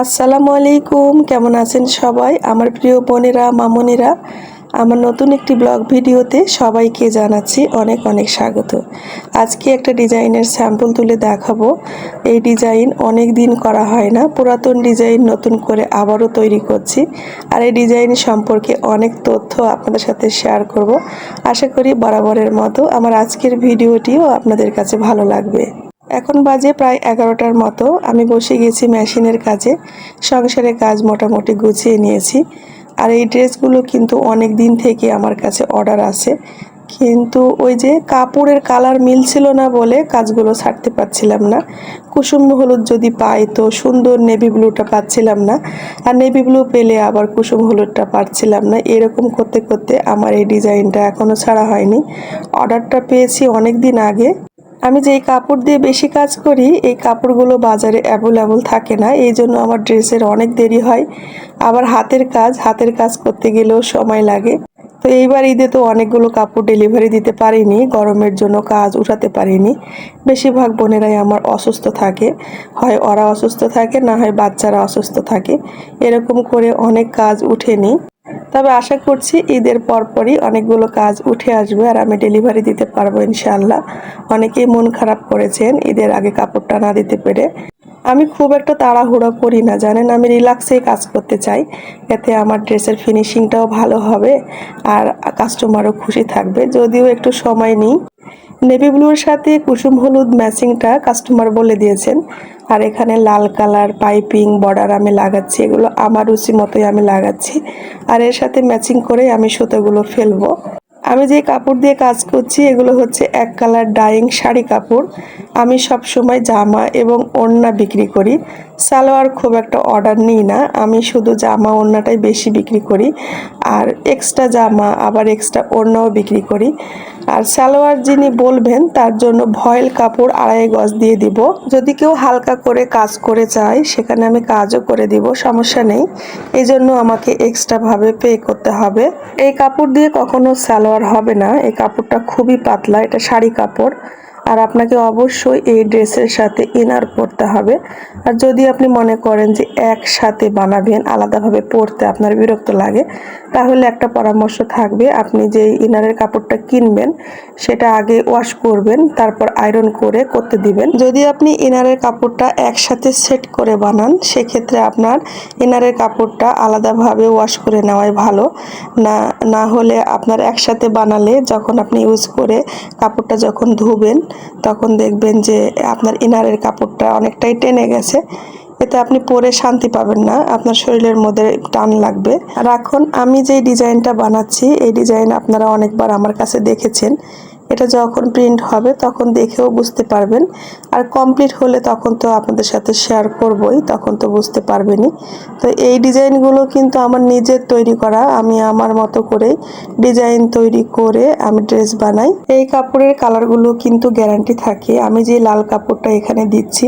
আসসালামু আলাইকুম, কেমন আছেন সবাই? আমার প্রিয় বোনেরা, মামনিরা, আমার নতুন একটি ব্লগ ভিডিওতে সবাইকে জানাচ্ছি অনেক অনেক স্বাগত। আজকে একটা ডিজাইনের স্যাম্পল তুলে দেখাবো। এই ডিজাইন অনেক দিন করা হয় না, পুরাতন ডিজাইন নতুন করে আবারও তৈরি করছি। আর এই ডিজাইন সম্পর্কে অনেক তথ্য আপনাদের সাথে শেয়ার করব। আশা করি বরাবরের মতো আমার আজকের ভিডিওটিও আপনাদের কাছে ভালো লাগবে। এখন বাজে প্রায় এগারোটার মতো। আমি বসে গেছি মেশিনের কাজে। সংসারের কাজ মোটামুটি গুছিয়ে নিয়েছি। আর এই ড্রেসগুলো কিন্তু অনেক দিন থেকে আমার কাছে অর্ডার আছে। কিন্তু ওই যে কাপড়ের কালার মিলছিল না বলে কাজগুলো ছাড়তে পারছিলাম না। কুসুম হলুদ যদি পাই তো সুন্দর নেভি ব্লুটা পাচ্ছিলাম না। আর নেভি ব্লু পেলে আবার কুসুম হলুদটা পাচ্ছিলাম না। এরকম করতে করতে আমার এই ডিজাইনটা এখনও ছাড়া হয়নি। অর্ডারটা পেয়েছি অনেক দিন আগে। আমি যেই কাপড় দিয়ে বেশি কাজ করি, এই কাপড়গুলো বাজারে অ্যাভেলেবল থাকে না, এই জন্য আমার ড্রেসের অনেক দেরি হয়। আবার হাতের কাজ হাতের কাজ করতে গেলেও সময় লাগে। তো এইবার ঈদে তো অনেকগুলো কাপড় ডেলিভারি দিতে পারিনি, গরমের জন্য কাজ উঠাতে পারিনি। বেশিরভাগ বোনেরাই আমার অসুস্থ থাকে। হয় ওরা অসুস্থ থাকে, না হয় বাচ্চারা অসুস্থ থাকে। এরকম করে অনেক কাজ উঠেনি। তবে আশা করছি ঈদের পরপরই অনেকগুলো কাজ উঠে আসবে আর আমি ডেলিভারি দিতে পারব ইনশাল্লাহ অনেকেই মন খারাপ করেছেন ঈদের আগে কাপড়টা না দিতে পেরে। আমি খুব একটা তাড়াহুড়ো করি না, জানেন? আমি রিল্যাক্সেই কাজ করতে চাই। এতে আমার ড্রেসের ফিনিশিংটাও ভালো হবে আর কাস্টমারও খুশি থাকবে। যদিও একটু সময় নিই। নেভি ব্লুর সাথে কুসুম হলুদ ম্যাচিংটা কাস্টমার বলে দিয়েছেন। আর এখানে লাল কালার পাইপিং, বর্ডার আমি লাগাচ্ছি, এগুলো আমার রুচি মতোই আমি লাগাচ্ছি। আর এর সাথে ম্যাচিং করে আমি সুতোগুলো ফেলব। আমি যে কাপড় দিয়ে কাজ করছি, এগুলো হচ্ছে এক কালার ডাইং শাড়ি কাপড়। আমি সব সময় জামা এবং ওড়না বিক্রি করি। সালোয়ার খুব একটা অর্ডার নিই না। আমি শুধু জামা ওড়নাটাই বেশি বিক্রি করি। আর এক্সট্রা জামা, আবার এক্সট্রা ওড়নাও বিক্রি করি। আর সালোয়ার যিনি বলবেন, তার জন্য ভয়েল কাপড় আড়াই গজ দিয়ে দিব। যদি কেউ হালকা করে কাজ করে চায়, সেখানে আমি কাজও করে দিব, সমস্যা নেই। এই জন্য আমাকে এক্সট্রাভাবে পে করতে হবে। এই কাপড় দিয়ে কখনো সালোয়ার হবে না। এই কাপড়টা খুবই পাতলা, এটা শাড়ি কাপড়। আর আপনাকে অবশ্যই এই ড্রেসের সাথে ইনার পরতে হবে। আর যদি আপনি মনে করেন যে একসাথে বানাবেন, আলাদাভাবে পরতে আপনার বিরক্ত লাগে, তাহলে একটা পরামর্শ থাকবে, আপনি যে ইনারের কাপড়টা কিনবেন, সেটা আগে ওয়াশ করবেন, তারপর আয়রন করে করতে দিবেন। যদি আপনি ইনারের কাপড়টা একসাথে সেট করে বানান, সেক্ষেত্রে আপনার ইনারের কাপড়টা আলাদাভাবে ওয়াশ করে নেওয়াই ভালো। না না হলে আপনার একসাথে বানালে যখন আপনি ইউজ করে কাপড়টা যখন ধুবেন তখন দেখবেন যে আপনার ইনারের কাপড়টা অনেকটাই টেনে গেছে। এতে আপনি পরে শান্তি পাবেন না, আপনার শরীরের মধ্যে টান লাগবে। আর এখন আমি যে ডিজাইনটা বানাচ্ছি, এই ডিজাইন আপনারা অনেকবার আমার কাছে দেখেছেন। এটা যখন প্রিন্ট হবে, তখন দেখেও বুঝতে পারবেন। আর কমপ্লিট হলে তখন তো আপনাদের সাথে শেয়ার করবই, তখন তো বুঝতে পারবেনই। তো এই ডিজাইনগুলো কিন্তু আমার নিজের তৈরি করা। আমি আমার মতো করে ডিজাইন তৈরি করে আমি ড্রেস বানাই। এই কাপড়ের কালারগুলো কিন্তু গ্যারান্টি থাকে। আমি যে লাল কাপড়টা এখানে দিচ্ছি,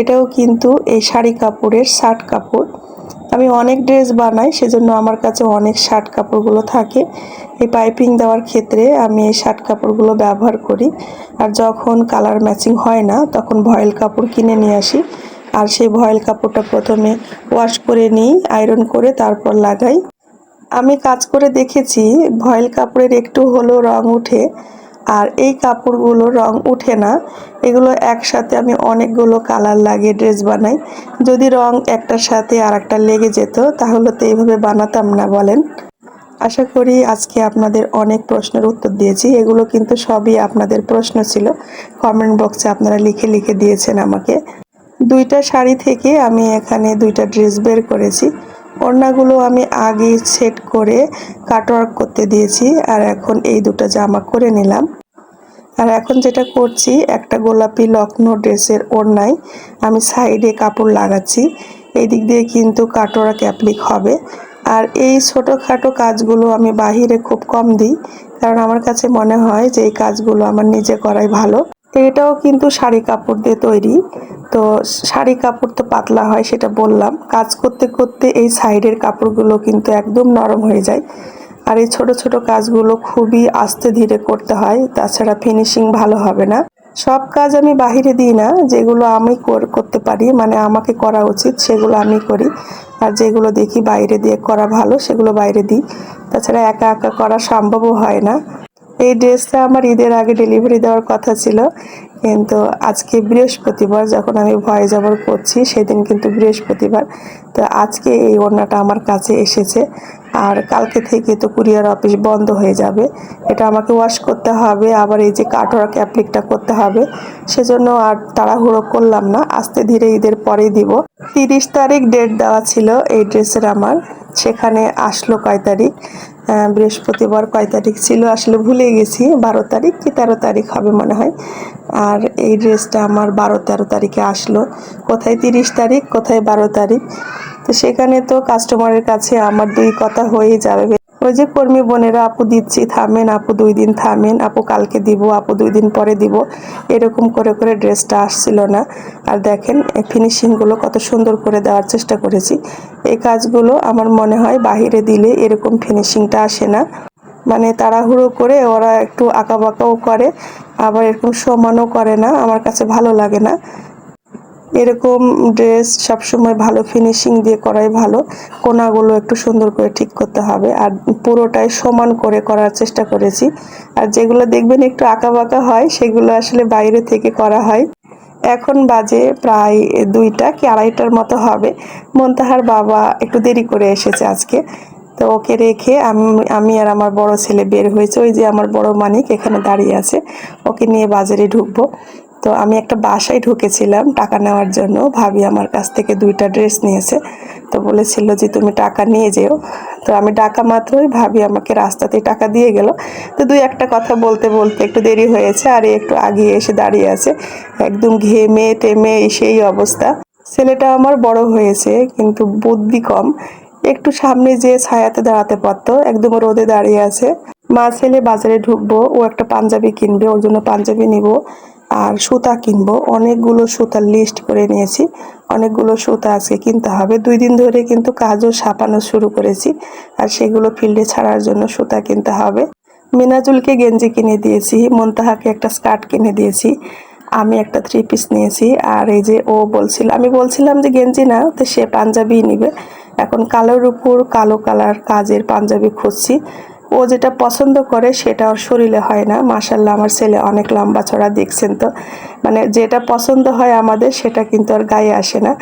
এটাও কিন্তু এই শাড়ি কাপড়ের শার্ট কাপড়। আমি অনেক ড্রেস বানাই, সেজন্য আমার কাছে অনেক শার্ট কাপড়গুলো থাকে। এই পাইপিং দেওয়ার ক্ষেত্রে আমি এই শার্ট কাপড়গুলো ব্যবহার করি। আর যখন কালার ম্যাচিং হয় না, তখন ভয়েল কাপড় কিনে নিয়ে আসি। আর সেই ভয়েল কাপড়টা প্রথমে ওয়াশ করে নিই, আয়রন করে তারপর লাগাই। আমি কাজ করে দেখেছি, ভয়েল কাপড়ের একটু হলেও রং উঠে। আর এই কাপড়গুলো রং উঠে না। এগুলো একসাথে আমি অনেকগুলো কালার লাগিয়ে ড্রেস বানাই। যদি রং একটার সাথে আর একটা লেগে যেত, তাহলে তো এইভাবে বানাতাম না, বলেন। আশা করি আজকে আপনাদের অনেক প্রশ্নের উত্তর দিয়েছি। এগুলো কিন্তু সবই আপনাদের প্রশ্ন ছিল। কমেন্ট বক্সে আপনারা লিখে লিখে দিয়েছেন আমাকে। দুইটা শাড়ি থেকে আমি এখানে দুইটা ড্রেস বের করেছি। ওড়নাগুলো আমি আগে সেট করে কাটওয়ার্ক করতে দিয়েছি, আর এখন এই দুটো জামা করে নিলাম। আর এখন যেটা করছি, একটা গোলাপি লখনৌ ড্রেসের ওড়নায় আমি সাইডে কাপড় লাগাচ্ছি। এই দিক দিয়ে কিন্তু কাটোরা ক্যাপলিক হবে। আর এই ছোটোখাটো কাজগুলো আমি বাহিরে খুব কম দিই, কারণ আমার কাছে মনে হয় যে এই কাজগুলো আমার নিজে করাই ভালো। এটাও কিন্তু শাড়ি কাপড় দিয়ে তৈরি। তো শাড়ি কাপড় তো পাতলা হয়, সেটা বললাম। কাজ করতে করতে এই সাইডের কাপড়গুলো কিন্তু একদম নরম হয়ে যায়। আর এই ছোট ছোট কাজগুলো খুবই আস্তে ধীরে করতে হয়, তাছাড়া ফিনিশিং ভালো হবে না। সব কাজ আমি বাহিরে দিই না, যেগুলো আমি কর- করতে পারি মানে আমাকে করা উচিত, সেগুলো আমি করি। আর যেগুলো দেখি বাইরে দিয়ে করা ভালো, সেগুলো বাইরে দিই। তাছাড়া একা একা করা সম্ভবও হয় না। এই ড্রেসটা আমার ঈদের আগে ডেলিভারি দেওয়ার কথা ছিল। কিন্তু আজকে বৃহস্পতিবার যখন আমি ভয়ে যাবর করছি, সেদিন কিন্তু বৃহস্পতিবার। তো আজকে এই ওড়নাটা আমার কাছে এসেছে। আর কালকে থেকে তো কুরিয়ার অফিস বন্ধ হয়ে যাবে। এটা আমাকে ওয়াশ করতে হবে, আবার এই যে কাঠোরা অ্যাপ্লিকটা করতে হবে। সেজন্য আর তাড়াহুড়ো করলাম না। আস্তে ধীরে ঈদের পরেই দিব। তিরিশ তারিখ ডেট দেওয়া ছিল এই ড্রেসের আমার। সেখানে আসলো কয় তারিখ? বৃহস্পতিবার কয় তারিখ ছিল আসলে ভুলে গেছি, বারো তারিখ কি তেরো তারিখ হবে মনে হয়। আর এই ড্রেসটা আমার বারো তেরো তারিখে আসলো। কোথায় তিরিশ তারিখ, কোথায় বারো তারিখ? তো সেখানে তো কাস্টমারের কাছে আমার দুই কথা হয়ে যাবে। ওই যে কর্মী বোনেরা, আপু দিচ্ছি, থামেন, আপু দুই দিন থামেন, আপু কালকে দিব, আপু দুই দিন পরে দিব। এরকম করে করে ড্রেসটা আসছিল না। আর দেখেন ফিনিশিংগুলো কত সুন্দর করে দেওয়ার চেষ্টা করেছি। এই কাজগুলো আমার মনে হয় বাহিরে দিলে এরকম ফিনিশিংটা আসে না। মানে তাড়াহুড়ো করে ওরা একটু আঁকাবাঁকাও করে, আবার এরকম সমানও করে না। আমার কাছে ভালো লাগে না। এরকম ড্রেস সবসময় ভালো ফিনিশিং দিয়ে করাই ভালো। কোনাগুলো একটু সুন্দর করে ঠিক করতে হবে। আর পুরোটাই সমান করে করার চেষ্টা করেছি। আর যেগুলো দেখবেন একটু আঁকা বাঁকা হয়, সেগুলো আসলে বাইরে থেকে করা হয়। এখন বাজে প্রায় দুইটা কি আড়াইটার মতো হবে। মন্তাহার বাবা একটু দেরি করে এসেছে আজকে। তো ওকে রেখে আমি আমি আর আমার বড় ছেলে বের হয়েছে। ওই যে আমার বড় মানিক এখানে দাঁড়িয়ে আছে। ওকে নিয়ে বাজারে ঢুকবো। তো আমি একটা বাসায় ঢুকেছিলাম টাকা নেওয়ার জন্য। ভাবি আমার কাছ থেকে দুইটা ড্রেস নিয়েছে। তো বলেছিল যে, তুমি টাকা নিয়ে যেও। তো আমি টাকা মাত্রই ভাবি আমাকে রাস্তাতেই টাকা দিয়ে গেল। তো দুই একটা কথা বলতে বলতে একটু দেরি হয়েছে, আর একটু আগিয়ে এসে দাঁড়িয়ে আছে। একদম ঘেমে টেমে সেই অবস্থা। ছেলেটা আমার বড় হয়েছে, কিন্তু বুদ্ধি কম। একটু সামনে যে ছায়াতে দাঁড়াতে পারতো, একদম রোদে দাঁড়িয়ে আছে। মা ছেলে বাজারে ঢুকবো, ও একটা পাঞ্জাবি কিনবে, ওর জন্য পাঞ্জাবি নিব। আর সুতা কিনবো। অনেকগুলো সুতার লিস্ট করে নিয়েছি। অনেকগুলো সুতা আজকে কিনতে হবে। দুই দিন ধরে কিন্তু কাজও ছাপানো শুরু করেছি আর সেগুলো ফিল্ডে ছাড়ার জন্য সুতা কিনতে হবে। মিনাজুলকে গেঞ্জি কিনে দিয়েছি, মন্তাহাকে একটা স্কার্ট কিনে দিয়েছি, আমি একটা থ্রি পিস নিয়েছি আর এই যে ও বলছিল, আমি বলছিলাম যে গেঞ্জি না, তো সে পাঞ্জাবি নিবে। এখন কালোর উপর কালো কালার কাজের পাঞ্জাবি খুঁজছি। ও যেটা পছন্দ করে সেটা ওর শরীরে হয় না। মাসাল্লাহ আমার ছেলে অনেক লম্বা ছড়া দেখছেন তো? মানে যেটা পছন্দ হয় আমাদের, সেটা কিন্তু আর গায়ে আসে না।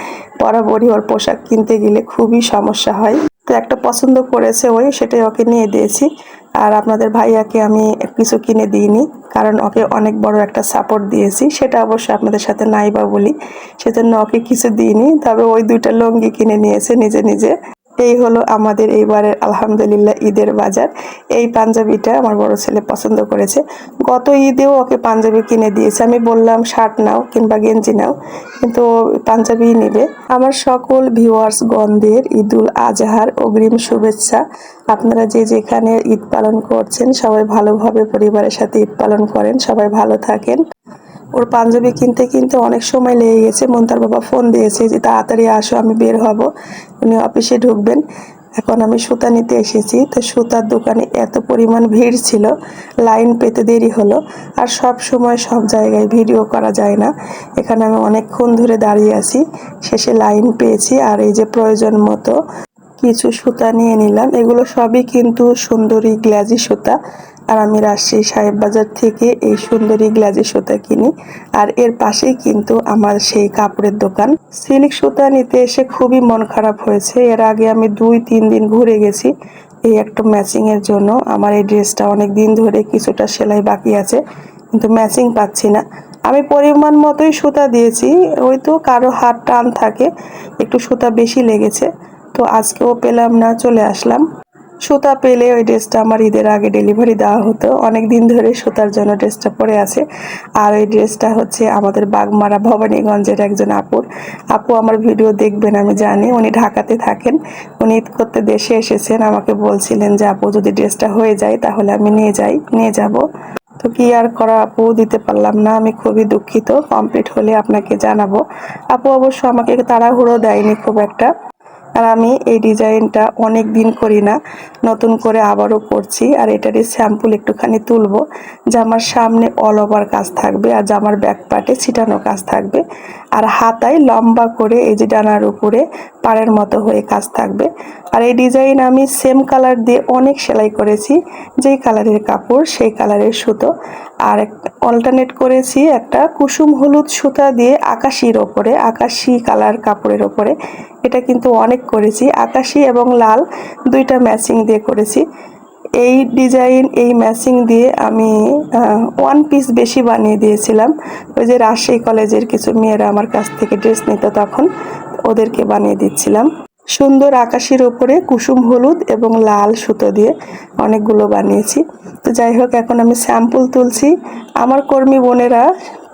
বরাবরই ওর পোশাক কিনতে গেলে খুবই সমস্যা হয়। তো একটা পছন্দ করেছে ওই, সেটাই ওকে নিয়ে দিয়েছি। আর আপনাদের ভাইয়াকে আমি কিছু কিনে দিইনি, কারণ ওকে অনেক বড় একটা সাপোর্ট দিয়েছি। সেটা অবশ্য আপনাদের সাথে নাই বা বলি, সেজন্য ওকে কিছু দিইনি। তবে ওই দুইটা লুঙ্গি কিনে নিয়েছে নিজে নিজে। এই হলো আমাদের এইবারের আলহামদুলিল্লাহ ঈদের বাজার। এই পাঞ্জাবিটা আমার বড় ছেলে পছন্দ করেছে। গত ঈদেও ওকে পাঞ্জাবি কিনে দিয়েছে। আমি বললাম, শার্ট নাও কিংবা গেঞ্জি নাও। কিন্তু পাঞ্জাবি নেবে। আমার সকল ভিউয়ার্স গন্ধের ঈদুল আজহার অগ্রিম শুভেচ্ছা। আপনারা যে যেখানে ঈদ পালন করছেন, সবাই ভালোভাবে পরিবারের সাথে ঈদ পালন করেন। সবাই ভালো থাকেন। ওর পাঞ্জাবি কিনতে কিনতে অনেক সময় লেগে গেছে। মন্তার বাবা ফোন দিয়েছে যে, তাড়াতাড়ি আসো, আমি বের হব। উনি অফিসে ঢুকবেন। এখন আমি সুতা নিতে এসেছি। তো সুতার দোকানে এত পরিমাণ ভিড় ছিল, লাইন পেতে দেরি হলো। আর সব সময় সব জায়গায় ভিডিও করা যায় না। এখানে আমি অনেকক্ষণ ধরে দাঁড়িয়ে আছি। শেষে লাইন পেয়েছি আর এই যে প্রয়োজন মতো কিছু সুতা নিয়ে নিলাম। এগুলো সবই কিন্তু সুন্দরী গ্লাজি সুতা। আর আমি রাজশাহী সাহেব বাজার থেকে এই সুন্দরী গ্লাজি সুতা কিনি। আর এর পাশেই কিন্তু আমার সেই কাপড়ের দোকান। সিল্ক সুতা নিতে এসে খুবই মন খারাপ হয়েছে। এর আগে আমি দুই, তিন দিন ঘুরে গেছি। এই একটা ম্যাচিংয়ের জন্য। আমার এই ড্রেসটা অনেক দিন ধরে কিছুটা সেলাই বাকি আছে, কিন্তু ম্যাচিং পাচ্ছি না। আমি পরিমাণ মতোই সুতা দিয়েছি। ওই তো কারও হাত টান থাকে, একটু সুতা বেশি লেগেছে। তো আজকেও পেলাম না, চলে আসলাম। সুতা পেলে ওই ড্রেসটা আমার ঈদের আগে ডেলিভারি দেওয়া হতো। অনেক দিন ধরে সুতার জন্য ড্রেসটা পরে আছে। আর ওই ড্রেসটা হচ্ছে আমাদের বাগমারা ভবানীগঞ্জের একজন আপুর। আপু আমার ভিডিও দেখবেন, আমি জানি। উনি ঢাকাতে থাকেন। উনি ঈদ করতে দেশে এসেছেন। আমাকে বলছিলেন যে, আপু, যদি ড্রেসটা হয়ে যায় তাহলে আমি নিয়ে যাই, নিয়ে যাব। তো কি আর করা, আপু? দিতে পারলাম না। আমি খুবই দুঃখিত। কমপ্লিট হলে আপনাকে জানাব। আপু অবশ্য আমাকে তাড়াহুড়ো দেয়নি খুব একটা। আর আমি এই ডিজাইনটা অনেক দিন করি না, নতুন করে আবারও করছি আর এটারই শ্যাম্পুল একটুখানি তুলবো। জামার সামনে অল ওভার কাজ থাকবে আর জামার ব্যাক পার্টে ছিটানো কাজ থাকবে। আর হাতায় লম্বা করে এই যে ডানার উপরে পাড়ের মতো হয়ে কাজ থাকবে। আর এই ডিজাইন আমি সেম কালার দিয়ে অনেক সেলাই করেছি। যেই কালারের কাপড়, সেই কালারের সুতো। আর অল্টারনেট করেছি একটা কুসুম হলুদ সুতা দিয়ে আকাশির ওপরে, আকাশি কালার কাপড়ের ওপরে। এটা কিন্তু অনেক করেছি। আকাশি এবং লাল দুইটা ম্যাচিং দিয়ে করেছি। এই ডিজাইন এই ম্যাচিং দিয়ে আমি ওয়ান পিস বেশি বানিয়ে দিয়েছিলাম। ওই যে রাজশাহী কলেজের কিছু মেয়েরা আমার কাছ থেকে ড্রেস নিত তখন, ওদেরকে বানিয়ে দিচ্ছিলাম। সুন্দর আকাশের ওপরে কুসুম হলুদ এবং লাল সুতো দিয়ে অনেকগুলো বানিয়েছি। তো যাই হোক, এখন আমি স্যাম্পল তুলছি। আমার কর্মী বোনেরা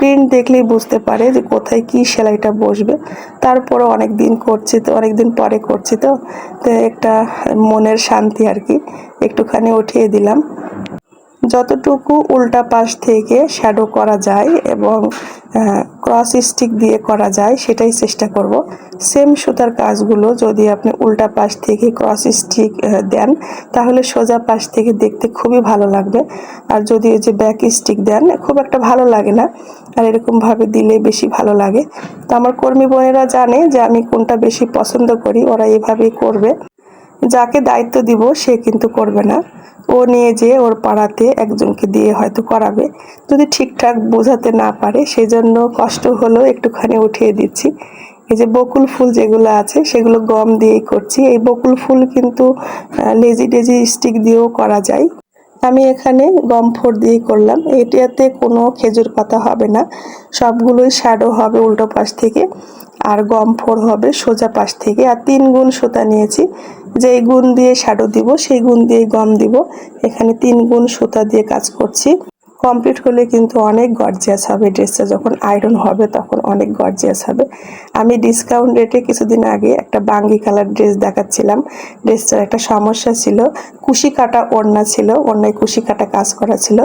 প্রিন্ট দেখলেই বুঝতে পারে যে কোথায় কি সেলাইটা বসবে। তারপরে অনেক দিন করছি তো অনেক দিন পরে করছি তো। তো একটা মনের শান্তি আর কি। একটুখানি উঠিয়ে দিলাম। যতটুকু উল্টা পাশ থেকে শ্যাডো করা যায় এবং ক্রস স্টিক দিয়ে করা যায়, সেটাই চেষ্টা করব। সেম সুতার কাজগুলো যদি আপনি উল্টা পাশ থেকে ক্রস স্টিক দেন, তাহলে সোজা পাশ থেকে দেখতে খুবই ভালো লাগবে। আর যদি ওই যে ব্যাক স্টিক দেন, খুব একটা ভালো লাগে না। আর এরকমভাবে দিলে বেশি ভালো লাগে। তো আমার কর্মী বোনেরা জানে যে আমি কোনটা বেশি পছন্দ করি, ওরা এভাবেই করবে। যাকে দায়িত্ব দিব সে কিন্তু করবে না। ও নিয়ে যেয়ে ওর পাড়াতে একজনকে দিয়ে হয়তো করাবে। যদি ঠিকঠাক বোঝাতে না পারে সেই জন্য কষ্ট হলেও একটুখানি উঠিয়ে দিচ্ছি। এই যে বকুল ফুল যেগুলো আছে, সেগুলো গম দিয়েই করছি। এই বকুল ফুল কিন্তু লেজি ডেজি স্টিক দিয়েও করা যায়। আমি এখানে গম ফোর দিয়েই করলাম। এটাতে কোনো খেজুর পাতা হবে না। সবগুলোই শ্যাডো হবে উল্টো পাশ থেকে। আর গম ফোর হবে সোজা পাশ থেকে। আর তিন গুণ সুতা নিয়েছি। যেই গুণ দিয়ে শ্যাডো দিব, সেই গুণ দিয়ে গম দিব। এখানে তিন গুণ সুতা দিয়ে কাজ করছি। কমপ্লিট হলে কিন্তু অনেক গর্জিয়াস হবে ড্রেসটা যখন আয়রন হবে, তখন অনেক গর্জিয়াস হবে। আমি ডিসকাউন্ট রেটে কিছুদিন আগে একটা বাঙ্গি কালার ড্রেস দেখাচ্ছিলাম। ড্রেসটার একটা সমস্যা ছিল। কুশি কাটা ওড়না ছিল, ওড়নায় কুশি কাটা কাজ করা ছিল।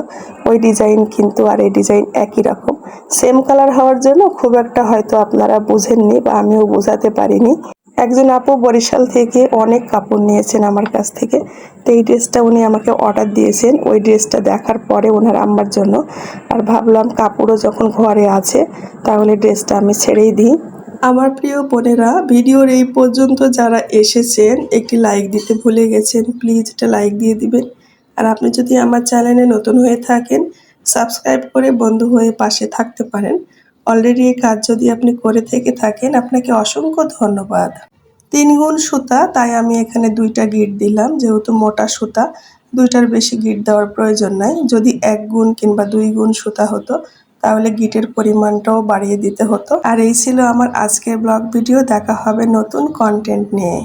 ওই ডিজাইন কিন্তু আর এই ডিজাইন একই রকম। সেম কালার হওয়ার জন্য খুব একটা হয়তো আপনারা বুঝেননি বা আমিও বোঝাতে পারিনি। একজন আপু বরিশাল থেকে অনেক কাপড় নিয়েছেন আমার কাছ থেকে। তো এই ড্রেসটা উনি আমাকে অর্ডার দিয়েছেন। ওই ড্রেসটা দেখার পরে ওনার আম্মার জন্য। আর ভাবলাম কাপড়ও যখন ঘরে আছে, তাহলে ড্রেসটা আমি ছেড়েই দিই। আমার প্রিয় বোনেরা, ভিডিওর এই পর্যন্ত যারা এসেছেন, একটি লাইক দিতে ভুলে গেছেন প্লিজ একটা লাইক দিয়ে দিবেন। আর আপনি যদি আমার চ্যানেলে নতুন হয়ে থাকেন সাবস্ক্রাইব করে বন্ধু হয়ে পাশে থাকতে পারেন। অলরেডি এই কাজ যদি আপনি করে থেকে থাকেন, আপনাকে অসংখ্য ধন্যবাদ। তিন গুণ সুতা, তাই আমি এখানে দুইটা গিট দিলাম, যেহেতু মোটা সুতা, দুইটার বেশি গিট দেওয়ার প্রয়োজন নাই। যদি এক গুণ কিংবা দুই গুণ সুতা হতো, তাহলে গিটের পরিমাণটাও বাড়িয়ে দিতে হতো। আর এই ছিল আমার আজকের ব্লগ ভিডিও দেখা হবে নতুন কন্টেন্ট নিয়ে।